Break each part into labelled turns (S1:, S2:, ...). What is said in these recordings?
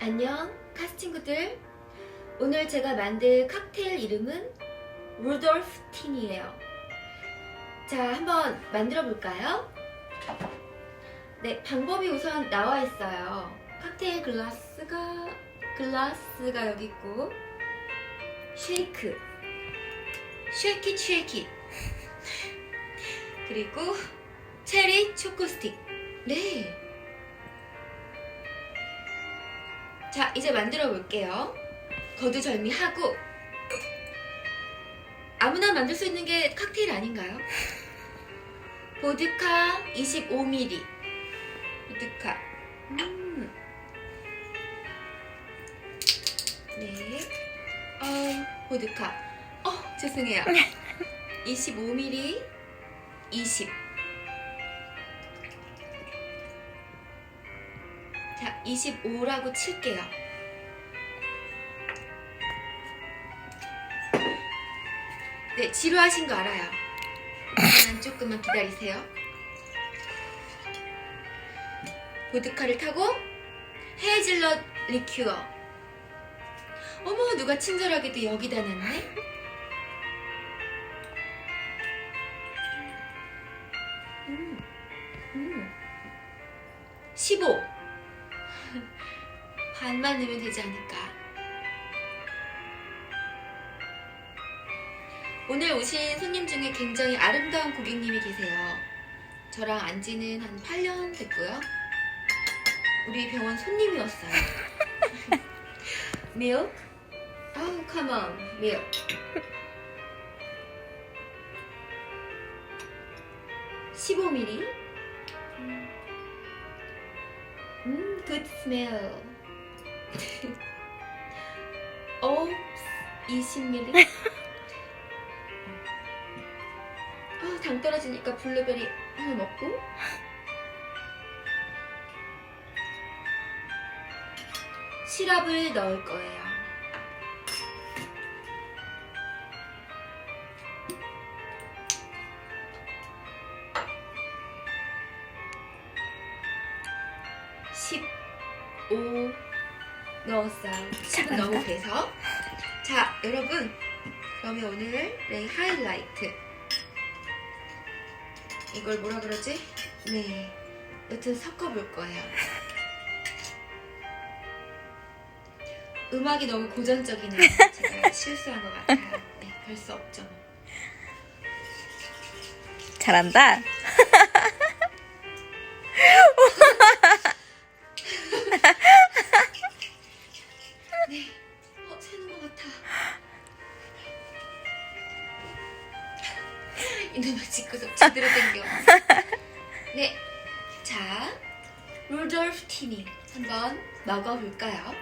S1: 안녕, 카스 친구들. 오늘 제가 만들 칵테일 이름은 루돌프 틴이에요. 자, 한번 만들어 볼까요? 네, 방법이 우선 나와 있어요. 칵테일 글라스가 글라스가 여기 있고 쉐이크, 쉐이키 쉐이키 그리고 체리 초코 스틱. 네. 자, 이제 만들어 볼게요. 거두절미하고 아무나 만들 수 있는 게 칵테일 아닌가요? 보드카 25ml. 보드카. 음. 네. 어, 보드카. 어, 죄송해요. 25ml 20. 25라고 칠게요. 네, 지루하신 거 알아요. 하지만 조금만 기다리세요. 보드카를 타고 헤이즐넛 리큐어. 어머, 누가 친절하게도 여기다 놨네? 음, 음. 15. 반만 넣으면 되지 않을까. 오늘 오신 손님 중에 굉장히 아름다운 고객님이 계세요. 저랑 안 지는 한 8년 됐고요. 우리 병원 손님이었어요. 밀크? 아우, 컴온, 밀크. (15ml) 음, good. 옵스, 20ml. 아, 당 떨어지니까 블루베리 하나 먹고. 시럽을 넣을 거예요. (15) 넣었어요. 10은 너무 돼서. 자, 여러분. 그러면 오늘의 하이라이트. 이걸 뭐라 그러지? 네. 여튼 섞어볼 거예요. 음악이 너무 고전적이네요. 제가 실수한 것 같아요. 네, 별수 없죠. 뭐.
S2: 잘한다.
S1: 이놈의 짓구석 제대로 땡겨. 네. 자, 루돌프 티니 한번 먹어볼까요?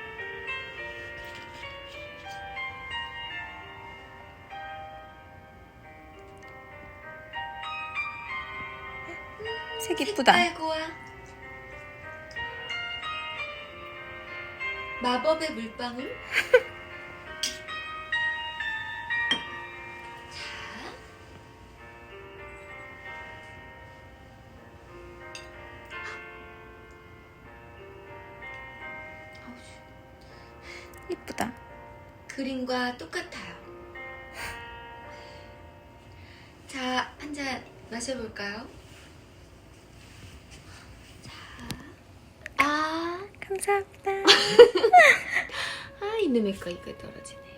S2: 색 이쁘다.
S1: 색깔 고와. 마법의 물방울.
S2: 이쁘다.
S1: 그림과 똑같아요. 자, 한 잔 마셔볼까요? 자, 아,
S2: 감사합니다.
S1: 아 이놈의 거 이거 떨어지네.